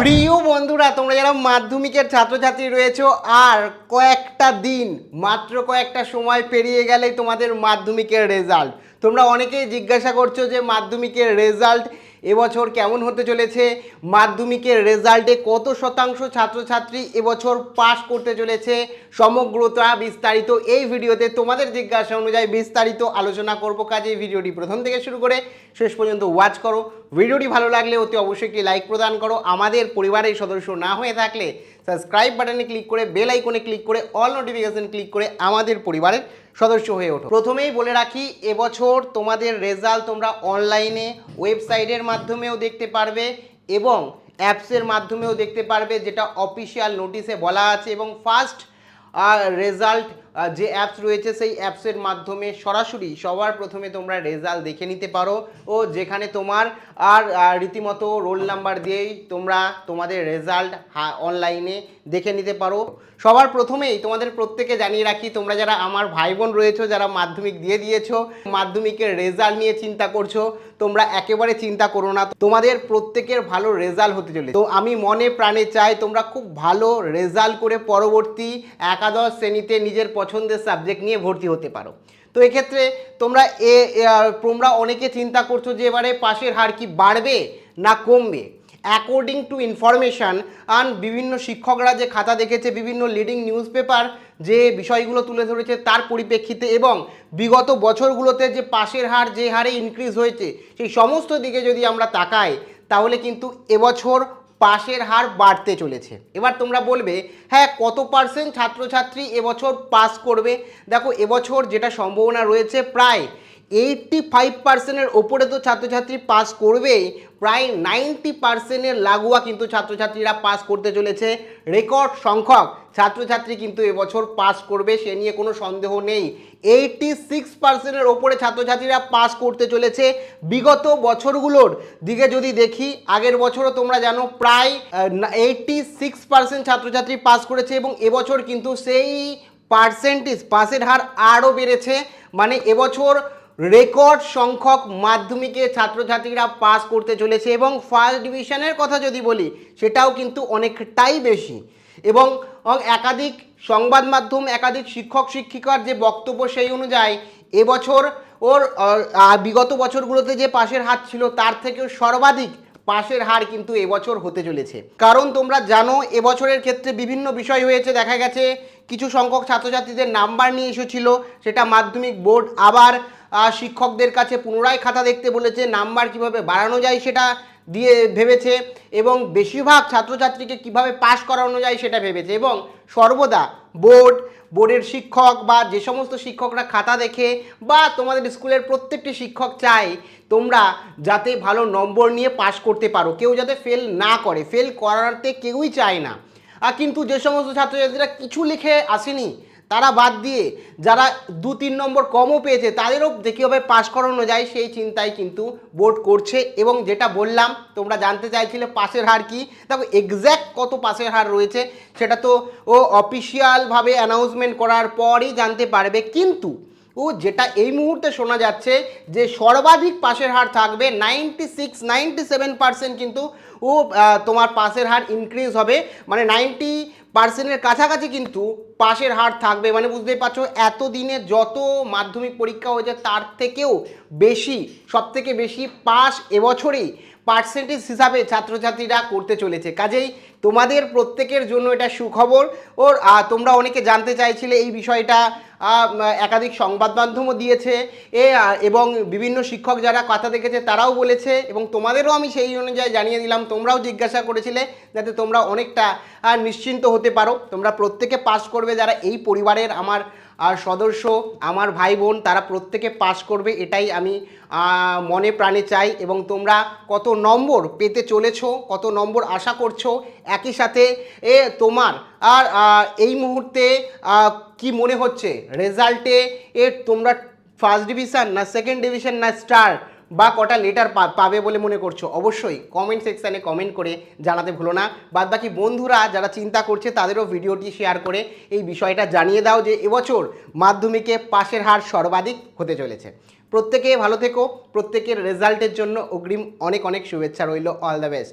প্রিয় বন্ধুরা, তোমরা যারা মাধ্যমিকের ছাত্রছাত্রী রয়েছে, আর কয়েকটা দিন, মাত্র কয়েকটা সময় পেরিয়ে গেলেই তোমাদের মাধ্যমিকের রেজাল্ট তোমরা অনেকেই জিজ্ঞাসা করছ যে মাধ্যমিকের রেজাল্ট এবছর কেমন হতে চলেছে? মাধ্যমিকের রেজাল্টে কত শতাংশ ছাত্রছাত্রী এবছর পাশ করতে চলেছে? সমগ্রতা বিস্তারিত এই ভিডিওতে তোমাদের জিজ্ঞাসা অনুযায়ী বিস্তারিত আলোচনা করব। কাজে ভিডিওটি প্রথম থেকে শুরু করে শেষ পর্যন্ত ওয়াচ করো। ভিডিওটি ভালো লাগলে অতি অবশ্যই একটি লাইক প্রদান করো। আমাদের পরিবারের সদস্য না হয়ে থাকলে সাবস্ক্রাইব বাটনে ক্লিক করে, বেল আইকনে ক্লিক করে, অল নোটিফিকেশন ক্লিক করে আমাদের পরিবারের সদস্য হয়ে ওঠো। প্রথমেই বলে রাখি, এবছর তোমাদের রেজাল্ট তোমরা অনলাইনে, ওয়েবসাইটের মাধ্যমেও দেখতে পারবে এবং অ্যাপসের মাধ্যমেও দেখতে পারবে, যেটা অফিসিয়াল নোটিশে বলা আছে এবং ফার্স্ট রেজাল্ট যে অ্যাপস রয়েছে সেই অ্যাপসের মাধ্যমে সরাসরি সবার প্রথমে তোমরা রেজাল্ট দেখে নিতে পারো ও যেখানে তোমার আর রীতিমতো রোল নাম্বার দিয়েই তোমরা তোমাদের রেজাল্ট অনলাইনে দেখে নিতে পারো। সবার প্রথমেই তোমাদের প্রত্যেকে জানিয়ে রাখি, তোমরা যারা আমার ভাই বোন রয়েছো, যারা মাধ্যমিক দিয়ে দিয়েছ, মাধ্যমিকের রেজাল্ট নিয়ে চিন্তা করছ, তোমরা একেবারে চিন্তা করো না। তোমাদের প্রত্যেকের ভালো রেজাল্ট হতে চলে তো আমি মনে প্রাণে চাই তোমরা খুব ভালো রেজাল্ট করে পরবর্তী একাদশ শ্রেণীতে নিজের পছন্দের সাবজেক্ট নিয়ে ভর্তি হতে পারো। তো এক্ষেত্রে তোমরা এ তোমরা অনেকে চিন্তা করছ যে এবারে পাশের হার কি বাড়বে না কমবে? অ্যাকর্ডিং টু ইনফরমেশান আন বিভিন্ন শিক্ষকরা যে খাতা দেখেছে, বিভিন্ন লিডিং নিউজ পেপার যে বিষয়গুলো তুলে ধরেছে তার পরিপ্রেক্ষিতে এবং বিগত বছরগুলোতে যে পাশের হার, যে হারে ইনক্রিজ হয়েছে, সেই সমস্ত দিকে যদি আমরা তাকাই, তাহলে কিন্তু এবছর পাশের হার বাড়তে চলেছে। এবার তোমরা বলবে হ্যাঁ কত পার্সেন্ট ছাত্রছাত্রী এবছর পাস করবে? দেখো, এবছর যেটা সম্ভাবনা রয়েছে প্রায় এইটটি ফাইভ পার্সেন্টের ওপরে তো ছাত্রছাত্রী পাস করবেই। প্রায় নাইনটি পার্সেন্টের লাগোয়া কিন্তু ছাত্রছাত্রীরা পাস করতে চলেছে। রেকর্ড সংখ্যক ছাত্রছাত্রী কিন্তু এবছর পাস করবে, সে নিয়ে কোনো সন্দেহ নেই। এইটটি সিক্স পার্সেন্টের ওপরে ছাত্রছাত্রীরা পাস করতে চলেছে। বিগত বছরগুলোর দিকে যদি দেখি, আগের বছরও তোমরা জানো, প্রায় এইটটি সিক্স পার্সেন্ট ছাত্রছাত্রী পাস করেছে এবং এবছর কিন্তু সেই পার্সেন্টেজ পাসের হার আরও বেড়েছে। মানে এবছর রেকর্ড সংখ্যক মাধ্যমিকে ছাত্রছাত্রীরা পাস করতে চলেছে এবং ফার্স্ট ডিভিশনের কথা যদি বলি, সেটাও কিন্তু অনেকটাই বেশি। এবং একাধিক সংবাদ মাধ্যম, একাধিক শিক্ষক, শিক্ষিকার যে বক্তব্য সেই অনুযায়ী এবছর ওর বিগত বছরগুলোতে যে পাশের হাত ছিল, তার থেকেও সর্বাধিক পাশের হার কিন্তু এবছর হতে চলেছে। কারণ তোমরা জানো, এবছরের ক্ষেত্রে বিভিন্ন বিষয় হয়েছে। দেখা গেছে, কিছু সংখ্যক ছাত্রছাত্রীদের নাম্বার নিয়ে এসেছিল, সেটা মাধ্যমিক বোর্ড আবার শিক্ষকদের কাছে পুনরায় খাতা দেখতে বলেছে, নাম্বার কীভাবে বাড়ানো যায় সেটা দিয়ে ভেবেছে এবং বেশিরভাগ ছাত্রছাত্রীকে কীভাবে পাশ করানো যায় সেটা ভেবেছে এবং সর্বদা বোর্ড, বোর্ডের শিক্ষক বা যে সমস্ত শিক্ষকরা খাতা দেখে বা তোমাদের স্কুলের প্রত্যেকটি শিক্ষক চায়, তোমরা যাতে ভালো নম্বর নিয়ে পাশ করতে পারো। কেউ যাতে ফেল না করে ফেল করাতে কেউই চায় না। আর কিন্তু যে সমস্ত ছাত্রছাত্রীরা কিছু লিখে আসেনি তারা বাদ দিয়ে যারা দু তিন নম্বর কমও পেয়েছে, তাদেরও যে কীভাবে পাস করানো যায় সেই চিন্তায় কিন্তু বোর্ড করছে এবং যেটা বললাম, তোমরা জানতে চাইছিলে পাশের হার কি? দেখো এক্স্যাক্ট কত পাশের হার রয়েছে সেটা তো ও অফিসিয়ালভাবে অ্যানাউন্সমেন্ট করার পরই জানতে পারবে। কিন্তু ও যেটা এই মুহূর্তে শোনা যাচ্ছে যে সর্বাধিক পাশের হার থাকবে ninety six ninety seven percent কিন্তু ও তোমার পাশের হার ইনক্রিজ হবে। মানে নাইনটি পার্সেন্টের কাছাকাছি কিন্তু পাশের হার থাকবে। মানে বুঝতেই পারছ, এতদিনে যত মাধ্যমিক পরীক্ষা হয়েছে তার থেকেও বেশি সব থেকে বেশি পাস এবছরেই পার্সেন্টেজ হিসাবে ছাত্রছাত্রীরা করতে চলেছে। কাজেই তোমাদের প্রত্যেকের জন্য এটা সুখবর। ওর তোমরা অনেকে জানতে চাইছিলে এই বিষয়টা একাধিক সংবাদ মাধ্যমও দিয়েছে। এ এবং বিভিন্ন শিক্ষক যারা কথা দেখেছে তারাও বলেছে, এবং তোমাদেরও আমি সেই অনুযায়ী জানিয়ে দিলাম, তোমরাও জিজ্ঞাসা করেছিলে যাতে তোমরা অনেকটা নিশ্চিন্ত হতে পারো। তোমরা প্রত্যেকে পাস করবে যারা এই পরিবারের আমার আর সদস্য আমার ভাই বোন, তারা প্রত্যেকে পাশ করবে, এটাই আমি মনে প্রাণে চাই। এবং তোমরা কত নম্বর পেতে চলেছ, কত নম্বর আশা করছ, একই সাথে এ তোমার, আর এই মুহূর্তে কি মনে হচ্ছে? রেজাল্টে এ তোমরা ফার্স্ট ডিভিশন না সেকেন্ড ডিভিশন না স্টার বা কটা লেটার পাবে বলে মনে করছ? অবশ্যই কমেন্ট সেকশানে কমেন্ট করে জানাতে ভুলো না। বাদ বাকি বন্ধুরা যারা চিন্তা করছে, তাদেরও ভিডিওটি শেয়ার করে এই বিষয়টা জানিয়ে দাও যে এবছর মাধ্যমিকে পাশের হার সর্বাধিক হতে চলেছে। প্রত্যেকে ভালো থেকো, প্রত্যেকের রেজাল্টের জন্য অগ্রিম অনেক অনেক শুভেচ্ছা রইল। All the best